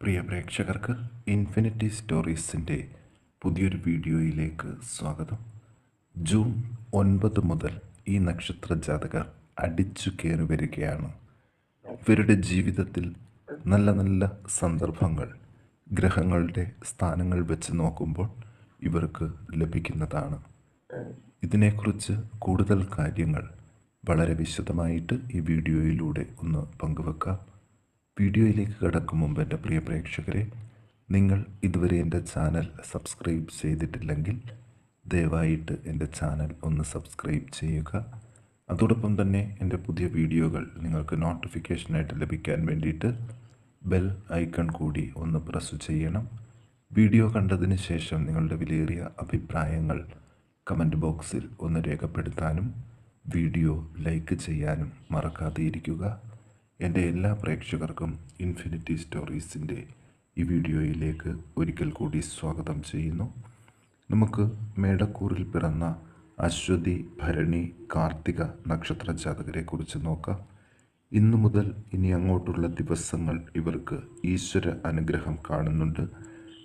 പ്രിയ പ്രേക്ഷകർക്ക് ഇൻഫിനിറ്റി സ്റ്റോറീസിന്റെ പുതിയൊരു വീഡിയോയിലേക്ക് സ്വാഗതം. ജൂൺ ഒൻപത് മുതൽ ഈ നക്ഷത്ര ജാതകർ അടിച്ചു കയറി വരികയാണ്. ഇവരുടെ ജീവിതത്തിൽ നല്ല നല്ല സന്ദർഭങ്ങൾ ഗ്രഹങ്ങളുടെ സ്ഥാനങ്ങൾ വെച്ച് നോക്കുമ്പോൾ ഇവർക്ക് ലഭിക്കുന്നതാണ്. ഇതിനെക്കുറിച്ച് കൂടുതൽ കാര്യങ്ങൾ വളരെ വിശദമായിട്ട് ഈ വീഡിയോയിലൂടെ ഒന്ന് പങ്കുവെക്കാം. വീഡിയോയിലേക്ക് കടക്കും മുമ്പ് എന്റെ പ്രിയ പ്രേക്ഷകരെ നിങ്ങൾ ഇതുവരെ എന്റെ ചാനൽ സബ്സ്ക്രൈബ് ചെയ്തിട്ടില്ലെങ്കിൽ ദയവായിട്ട് എന്റെ ചാനൽ ഒന്ന് സബ്സ്ക്രൈബ് ചെയ്യുക. അതോടൊപ്പം തന്നെ എന്റെ പുതിയ വീഡിയോകൾ നിങ്ങൾക്ക് നോട്ടിഫിക്കേഷനായിട്ട് ലഭിക്കാൻ വേണ്ടിയിട്ട് ബെൽ ഐക്കൺ കൂടി ഒന്ന് പ്രസ് ചെയ്യണം. വീഡിയോ കണ്ടതിന് ശേഷം നിങ്ങളുടെ വിലയേറിയ അഭിപ്രായങ്ങൾ കമന്റ് ബോക്സിൽ ഒന്ന് രേഖപ്പെടുത്താനും വീഡിയോ ലൈക്ക് ചെയ്യാനും മറക്കാതെ ഇരിക്കുക എന്റെ എല്ലാ പ്രേക്ഷകർക്കും ഇൻഫിനിറ്റി സ്റ്റോറീസിന്റെ ഈ വീഡിയോയിലേക്ക് ഒരിക്കൽ കൂടി സ്വാഗതം ചെയ്യുന്നു. നമുക്ക് മേടക്കൂറിൽ പിറന്ന അശ്വതി ഭരണി കാർത്തിക നക്ഷത്ര ജാതകരെ കുറിച്ച് നോക്കാം. ഇന്നു മുതൽ ഇനി അങ്ങോട്ടുള്ള ദിവസങ്ങൾ ഇവർക്ക് ഈശ്വര അനുഗ്രഹം കാണുന്നുണ്ട്.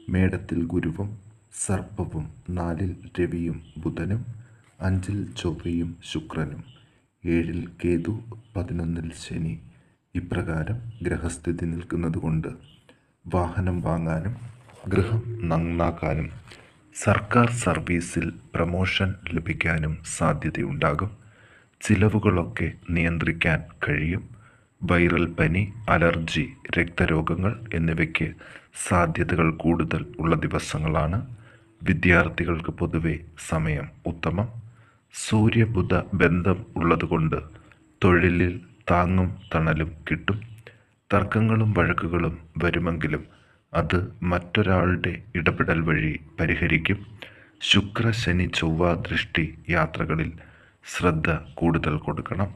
മേടത്തിൽ ഗുരുവും സർപ്പവും നാലിൽ രവിയും ബുധനും അഞ്ചിൽ ചൊവ്വയും ശുക്രനും ഏഴിൽ കേതു പതിനൊന്നിൽ ശനി ഇപ്രകാരം ഗ്രഹസ്ഥിതി നിൽക്കുന്നതുകൊണ്ട് വാഹനം വാങ്ങാനും ഗൃഹം നന്നാക്കാനും സർക്കാർ സർവീസിൽ പ്രമോഷൻ ലഭിക്കാനും സാധ്യതയുണ്ടാകും. ചിലവുകളൊക്കെ നിയന്ത്രിക്കാൻ കഴിയും. വൈറൽ പനി അലർജി രക്തരോഗങ്ങൾ എന്നിവയ്ക്ക് സാധ്യതകൾ കൂടുതൽ ഉള്ള ദിവസങ്ങളാണ്. വിദ്യാർത്ഥികൾക്ക് പൊതുവെ സമയം ഉത്തമം. സൂര്യബുധ ബന്ധം ഉള്ളതുകൊണ്ട് തൊഴിലിൽ താങ്ങും തണലും കിട്ടും. തർക്കങ്ങളും വഴക്കുകളും വരുമെങ്കിലും അത് മറ്റൊരാളുടെ ഇടപെടൽ വഴി പരിഹരിക്കും. ശുക്ര ശനി ചൊവ്വ ദൃഷ്ടി യാത്രകളിൽ ശ്രദ്ധ കൂടുതൽ കൊടുക്കണം.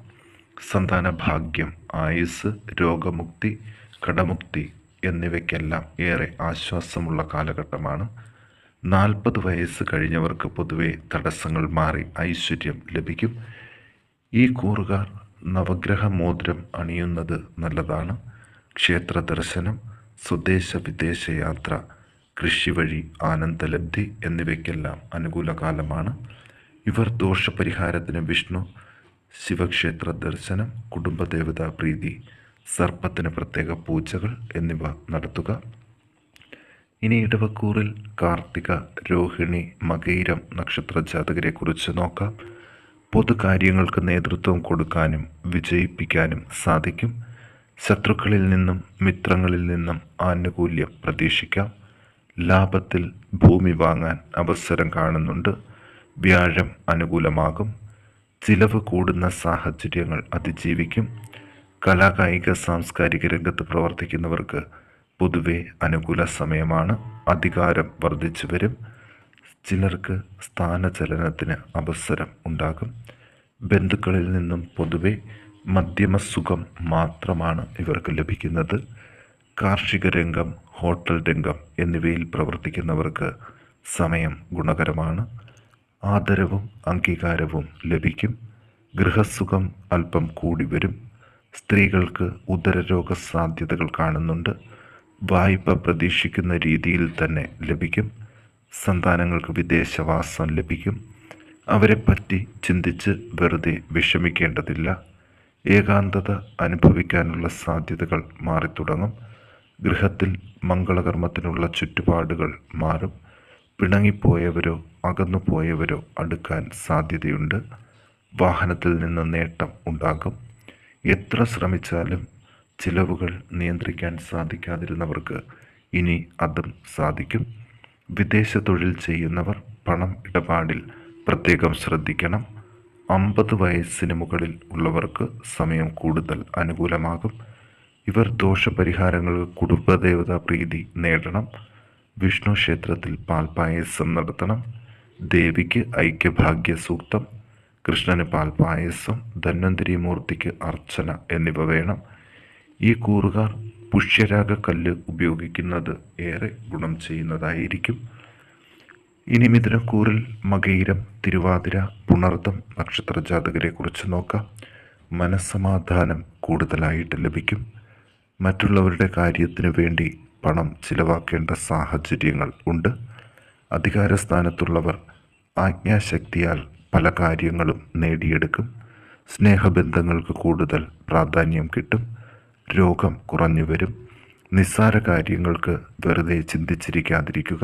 സന്താന ഭാഗ്യം ആയുസ് രോഗമുക്തി കടമുക്തി എന്നിവയ്ക്കെല്ലാം ഏറെ ആശ്വാസമുള്ള കാലഘട്ടമാണ്. നാൽപ്പത് വയസ്സ് കഴിഞ്ഞവർക്ക് പൊതുവെ തടസ്സങ്ങൾ മാറി ഐശ്വര്യം ലഭിക്കും. ഈ കൂറുകാർ നവഗ്രഹ മോതിരം അണിയുന്നത് നല്ലതാണ്. ക്ഷേത്ര ദർശനം സ്വദേശ വിദേശ യാത്ര കൃഷി വഴി ആനന്ദലബ്ധി എന്നിവയ്ക്കെല്ലാം അനുകൂല കാലമാണ് ഇവർ ദോഷപരിഹാരത്തിന് വിഷ്ണു ശിവക്ഷേത്ര ദർശനം കുടുംബദേവതാ പ്രീതി സർപ്പത്തിന് പ്രത്യേക പൂജകൾ എന്നിവ നടത്തുക. ഇനി ഇടവക്കൂറിൽ കാർത്തിക രോഹിണി മകൈരം നക്ഷത്ര ജാതകരെക്കുറിച്ച് നോക്കാം. പൊതുകാര്യങ്ങൾക്ക് നേതൃത്വം കൊടുക്കാനും വിജയിപ്പിക്കാനും സാധിക്കും. ശത്രുക്കളിൽ നിന്നും മിത്രങ്ങളിൽ നിന്നും ആനുകൂല്യം പ്രതീക്ഷിക്കാം. ലാഭത്തിൽ ഭൂമി വാങ്ങാൻ അവസരം കാണുന്നുണ്ട്. വ്യാഴം അനുകൂലമാകും. ചിലവ് കൂടുന്ന സാഹചര്യങ്ങൾ അതിജീവിക്കും. കലാകായിക സാംസ്കാരിക രംഗത്ത് പ്രവർത്തിക്കുന്നവർക്ക് പൊതുവെ അനുകൂല സമയമാണ്. അധികാരം വർദ്ധിച്ചു വരും ചിലർക്ക് സ്ഥാനചലനത്തിന് അവസരം ഉണ്ടാകും. ബന്ധുക്കളിൽ നിന്നും പൊതുവെ മധ്യമസുഖം മാത്രമാണ് ഇവർക്ക് ലഭിക്കുന്നത്. കാർഷിക രംഗം ഹോട്ടൽ രംഗം എന്നിവയിൽ പ്രവർത്തിക്കുന്നവർക്ക് സമയം ഗുണകരമാണ്. ആദരവും അംഗീകാരവും ലഭിക്കും. ഗൃഹസുഖം അല്പം കൂടി വരും. സ്ത്രീകൾക്ക് ഉദരരോഗ സാധ്യതകൾ കാണുന്നുണ്ട്. വായ്പ പ്രതീക്ഷിക്കുന്ന രീതിയിൽ തന്നെ ലഭിക്കും. സന്താനങ്ങൾക്ക് വിദേശവാസം ലഭിക്കും. അവരെപ്പറ്റി ചിന്തിച്ച് വെറുതെ വിഷമിക്കേണ്ടതില്ല. ഏകാന്തത അനുഭവിക്കാനുള്ള സാധ്യതകൾ മാറിത്തുടങ്ങും. ഗൃഹത്തിൽ മംഗളകർമ്മത്തിനുള്ള ചുറ്റുപാടുകൾ മാറും. പിണങ്ങിപ്പോയവരോ അകന്നുപോയവരോ അടുക്കാൻ സാധ്യതയുണ്ട്. വാഹനത്തിൽ നിന്ന് നേട്ടം ഉണ്ടാകും. എത്ര ശ്രമിച്ചാലും ചിലവുകൾ നിയന്ത്രിക്കാൻ സാധിക്കാതിരുന്നവർക്ക് ഇനി അതും സാധിക്കും. വിദേശ തൊഴിൽ ചെയ്യുന്നവർ പണം ഇടപാടിൽ പ്രത്യേകം ശ്രദ്ധിക്കണം. അമ്പത് വയസ്സിന് മുകളിൽ ഉള്ളവർക്ക് സമയം കൂടുതൽ അനുകൂലമാകും. ഇവർ ദോഷപരിഹാരങ്ങൾ കുടുംബദേവതാ പ്രീതി നേടണം. വിഷ്ണു ക്ഷേത്രത്തിൽ പാൽപായസം നടത്തണം. ദേവിക്ക് ഐക്യഭാഗ്യ സൂക്തം കൃഷ്ണന് പാൽപായസം ധന്വന്തിരി മൂർത്തിക്ക് അർച്ചന എന്നിവ വേണം. ഈ കൂറുകാർ പുഷ്യരാഗ കല്ല് ഉപയോഗിക്കുന്നത് ഏറെ ഗുണം ചെയ്യുന്നതായിരിക്കും. ഇനി മിഥുനക്കൂറിൽ മകയിരം തിരുവാതിര പുണർദം നക്ഷത്ര ജാതകരെ കുറിച്ച് നോക്കാം. മനസ്സമാധാനം കൂടുതലായിട്ട് ലഭിക്കും. മറ്റുള്ളവരുടെ കാര്യത്തിനു വേണ്ടി പണം ചിലവാക്കേണ്ട സാഹചര്യങ്ങൾ ഉണ്ട്. അധികാരസ്ഥാനത്തുള്ളവർ ആജ്ഞാശക്തിയാൽ പല കാര്യങ്ങളും നേടിയെടുക്കും. സ്നേഹബന്ധങ്ങൾക്ക് കൂടുതൽ പ്രാധാന്യം കിട്ടും. രോഗം കുറഞ്ഞു വരും. നിസ്സാര കാര്യങ്ങൾക്ക് വെറുതെ ചിന്തിച്ചിരിക്കാതിരിക്കുക.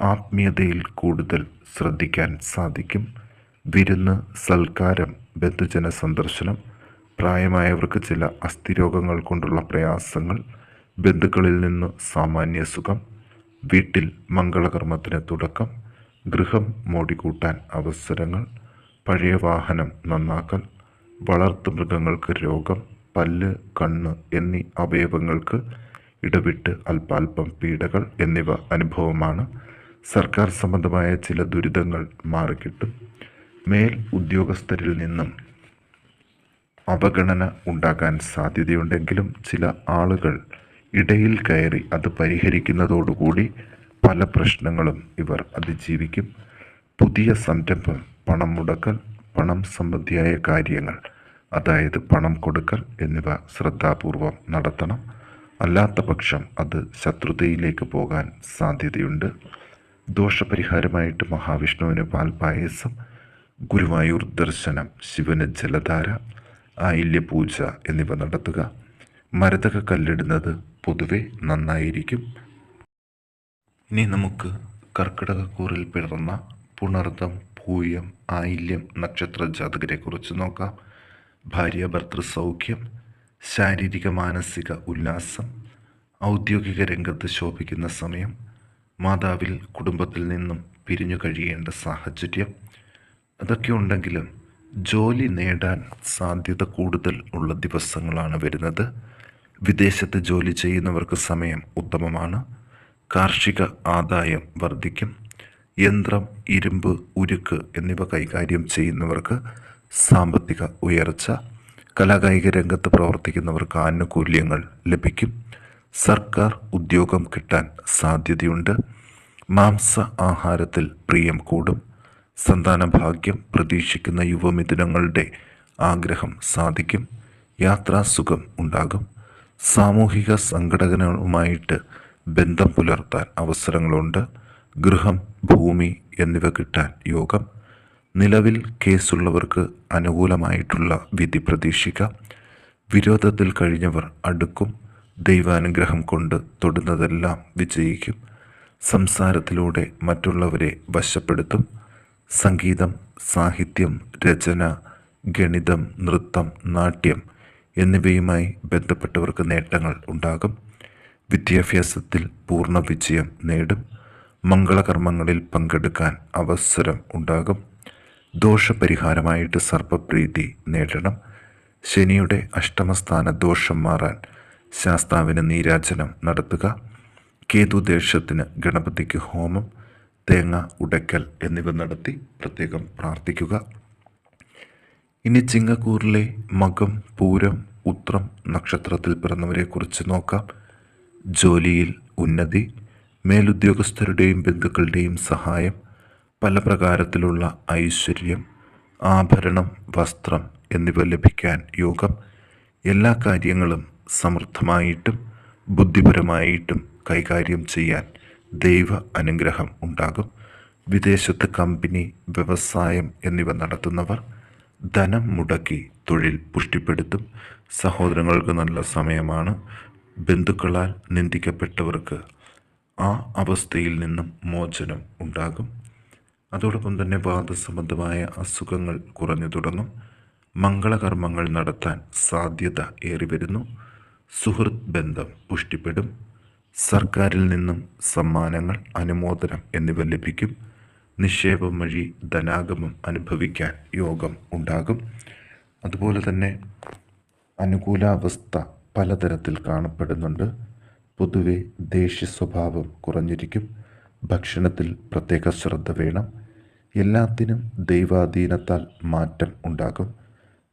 ആത്മീയതയിൽ കൂടുതൽ ശ്രദ്ധിക്കാൻ സാധിക്കും. വിരുന്ന് സൽക്കാരം ബന്ധുജന സന്ദർശനം പ്രായമായവർക്ക് ചില അസ്ഥിരോഗങ്ങൾ കൊണ്ടുള്ള പ്രയാസങ്ങൾ ബന്ധുക്കളിൽ നിന്ന് സാമാന്യ സുഖം വീട്ടിൽ മംഗളകർമ്മത്തിന് തുടക്കം ഗൃഹം മോടിക്കൂട്ടാൻ അവസരങ്ങൾ പഴയ വാഹനം നന്നാക്കൽ വളർത്തു മൃഗങ്ങൾക്ക് രോഗം പല്ല് കണ്ണ് എന്നീ അവയവങ്ങൾക്ക് ഇടവിട്ട് അല്പാൽപം പീഡകൾ എന്നിവ അനുഭവമാണ്. സർക്കാർ സംബന്ധമായ ചില ദുരിതങ്ങൾ മാറിക്കിട്ടും. മേൽ ഉദ്യോഗസ്ഥരിൽ നിന്നും അവഗണന ഉണ്ടാകാൻ സാധ്യതയുണ്ടെങ്കിലും ചില ആളുകൾ ഇടയിൽ കയറി അത് പരിഹരിക്കുന്നതോടുകൂടി പല പ്രശ്നങ്ങളും ഇവർ അതിജീവിക്കും. പുതിയ സംരംഭം പണം മുടക്കൽ പണം സംബന്ധിയായ കാര്യങ്ങൾ അതായത് പണം കൊടുക്കൽ എന്നിവ ശ്രദ്ധാപൂർവം നടത്തണം. അല്ലാത്ത പക്ഷം അത് ശത്രുതയിലേക്ക് പോകാൻ സാധ്യതയുണ്ട്. ദോഷപരിഹാരമായിട്ട് മഹാവിഷ്ണുവിന് പാൽപായസം ഗുരുവായൂർ ദർശനം ശിവന് ജലധാര ആയില്യപൂജ എന്നിവ നടത്തുക. മരതക കല്ലിടുന്നത് പൊതുവെ നന്നായിരിക്കും. ഇനി നമുക്ക് കർക്കിടകക്കൂറിൽ പിറന്ന പുണർദം പൂയം ആയില്യം നക്ഷത്ര ജാതകരെക്കുറിച്ച് നോക്കാം. ഭാര്യ ഭർത്തൃ സൗഖ്യം ശാരീരിക മാനസിക ഉല്ലാസം ഔദ്യോഗിക രംഗത്ത് ശോഭിക്കുന്ന സമയം മാതാവിൽ കുടുംബത്തിൽ നിന്നും പിരിഞ്ഞു കഴിയേണ്ട സാഹചര്യം അതൊക്കെ ഉണ്ടെങ്കിലും ജോലി നേടാൻ സാധ്യത കൂടുതൽ ഉള്ള ദിവസങ്ങളാണ് വരുന്നത്. വിദേശത്ത് ജോലി ചെയ്യുന്നവർക്ക് സമയം ഉത്തമമാണ്. കാർഷിക ആദായം വർദ്ധിക്കും. യന്ത്രം ഇരുമ്പ് ഉരുക്ക് എന്നിവ കൈകാര്യം ചെയ്യുന്നവർക്ക് സാമ്പത്തിക ഉയർച്ച കലാകായിക രംഗത്ത് പ്രവർത്തിക്കുന്നവർക്ക് ആനുകൂല്യങ്ങൾ ലഭിക്കും. സർക്കാർ ഉദ്യോഗം കിട്ടാൻ സാധ്യതയുണ്ട്. മാംസ ആഹാരത്തിൽ പ്രിയം കൂടും. സന്താന ഭാഗ്യം പ്രതീക്ഷിക്കുന്ന യുവമിഥുനങ്ങളുടെ ആഗ്രഹം സാധിക്കും. യാത്രാസുഖം ഉണ്ടാകും. സാമൂഹിക സംഘടനകളുമായിട്ട് ബന്ധം പുലർത്താൻ അവസരങ്ങളുണ്ട്. ഗൃഹം ഭൂമി എന്നിവ കിട്ടാൻ യോഗം നിലവിൽ കേസുള്ളവർക്ക് അനുകൂലമായിട്ടുള്ള വിധി പ്രതീക്ഷിക്കാം. വിരോധത്തിൽ കഴിഞ്ഞവർ അടുക്കും. ദൈവാനുഗ്രഹം കൊണ്ട് തൊടുന്നതെല്ലാം വിജയിക്കും. സംസാരത്തിലൂടെ മറ്റുള്ളവരെ വശപ്പെടുത്തും. സംഗീതം സാഹിത്യം രചന ഗണിതം നൃത്തം നാട്യം എന്നിവയുമായി ബന്ധപ്പെട്ടവർക്ക് നേട്ടങ്ങൾ ഉണ്ടാകും. വിദ്യാഭ്യാസത്തിൽ പൂർണ വിജയം നേടും. മംഗളകർമ്മങ്ങളിൽ പങ്കെടുക്കാൻ അവസരം ഉണ്ടാകും. ദോഷപരിഹാരമായിട്ട് സർപ്പപ്രീതി നേടണം. ശനിയുടെ അഷ്ടമസ്ഥാന ദോഷം മാറാൻ ശാസ്താവിന് നീരാജനം നടത്തുക. കേതുദേശത്തിന് ഗണപതിക്ക് ഹോമം തേങ്ങ ഉടയ്ക്കൽ എന്നിവ നടത്തി പ്രത്യേകം പ്രാർത്ഥിക്കുക. ഇനി ചിങ്ങക്കൂറിലെ മകം പൂരം ഉത്രം നക്ഷത്രത്തിൽ പിറന്നവരെക്കുറിച്ച് നോക്കാം. ജോലിയിൽ ഉന്നതി മേലുദ്യോഗസ്ഥരുടെയും ബന്ധുക്കളുടെയും സഹായം പല പ്രകാരത്തിലുള്ള ഐശ്വര്യം ആഭരണം വസ്ത്രം എന്നിവ ലഭിക്കാൻ യോഗം എല്ലാ കാര്യങ്ങളും സമൃദ്ധമായിട്ടും ബുദ്ധിപരമായിട്ടും കൈകാര്യം ചെയ്യാൻ ദൈവ അനുഗ്രഹം ഉണ്ടാകും. വിദേശത്ത് കമ്പനി വ്യവസായം എന്നിവ നടത്തുന്നവർ ധനം മുടക്കി തൊഴിൽ പുഷ്ടിപ്പെടുത്തും. സഹോദരങ്ങൾക്ക് നല്ല സമയമാണ്. ബന്ധുക്കളാൽ നിന്ദിക്കപ്പെട്ടവർക്ക് ആ അവസ്ഥയിൽ നിന്നും മോചനം ഉണ്ടാകും. അതോടൊപ്പം തന്നെ വാദസംബന്ധമായ അസുഖങ്ങൾ കുറഞ്ഞു തുടങ്ങും. മംഗളകർമ്മങ്ങൾ നടത്താൻ സാധ്യത ഏറി വരുന്നു. സുഹൃത്ത് ബന്ധം പുഷ്ടിപ്പെടും. സർക്കാരിൽ നിന്നും സമ്മാനങ്ങൾ അനുമോദനം എന്നിവ ലഭിക്കും. നിക്ഷേപം വഴി ധനാഗമം അനുഭവിക്കാൻ യോഗം ഉണ്ടാകും. അതുപോലെ തന്നെ അനുകൂലാവസ്ഥ പലതരത്തിൽ കാണപ്പെടുന്നുണ്ട്. പൊതുവെ ദേഷ്യ സ്വഭാവം കുറഞ്ഞിരിക്കും. ഭക്ഷണത്തിൽ പ്രത്യേക ശ്രദ്ധ വേണം. എല്ലാത്തിനും ദൈവാധീനത്താൽ മാറ്റം ഉണ്ടാകും.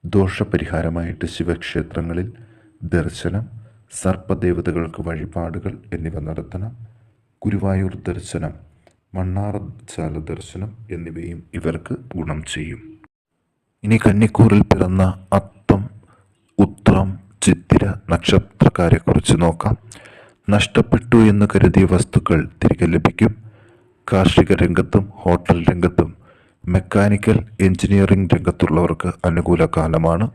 ദോഷപരിഹാരമായിട്ട് ശിവക്ഷേത്രങ്ങളിൽ ദർശനം സർപ്പദേവതകൾക്ക് വഴിപാടുകൾ എന്നിവ നടത്തണം. ഗുരുവായൂർ ദർശനം മണ്ണാറച്ചാല ദർശനം എന്നിവയും ഇവർക്ക് ഗുണം ചെയ്യും. ഇനി കന്നിക്കൂറിൽ പിറന്ന അത്തം ഉത്രം ചിത്തിര നക്ഷത്രക്കാരെ കുറിച്ച് നോക്കാം. നഷ്ടപ്പെട്ടു എന്ന് കരുതിയ വസ്തുക്കൾ തിരികെ ലഭിക്കും. കാർഷിക രംഗത്തും ഹോട്ടൽ രംഗത്തും മെക്കാനിക്കൽ എഞ്ചിനീയറിംഗ് രംഗത്തുള്ളവർക്ക് അനുകൂല കാലമാണ്.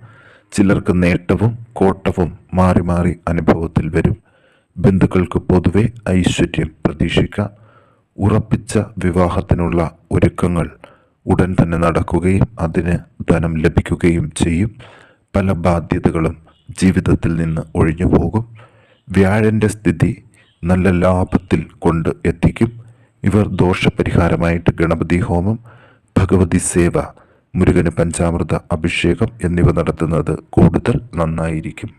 ചിലർക്ക് നേട്ടവും കോട്ടവും മാറി മാറി അനുഭവത്തിൽ വരും. ബന്ധുക്കൾക്ക് പൊതുവെ ഐശ്വര്യം പ്രതീക്ഷിക്കാം. ഉറപ്പിച്ച വിവാഹത്തിനുള്ള ഒരുക്കങ്ങൾ ഉടൻ തന്നെ നടക്കുകയും അതിന് ധനം ലഭിക്കുകയും ചെയ്യും. പല ബാധ്യതകളും ജീവിതത്തിൽ നിന്ന് ഒഴിഞ്ഞു പോകും വ്യാഴന്റെ സ്ഥിതി നല്ല ലാഭത്തിൽ കൊണ്ട് എത്തിക്കും. ഇവർ ദോഷപരിഹാരമായിട്ട് ഗണപതി ഹോമം ഭഗവതി സേവ മുരുകന് പഞ്ചാമൃത അഭിഷേകം എന്നിവ നടത്തുന്നത് കൂടുതൽ നന്നായിരിക്കും.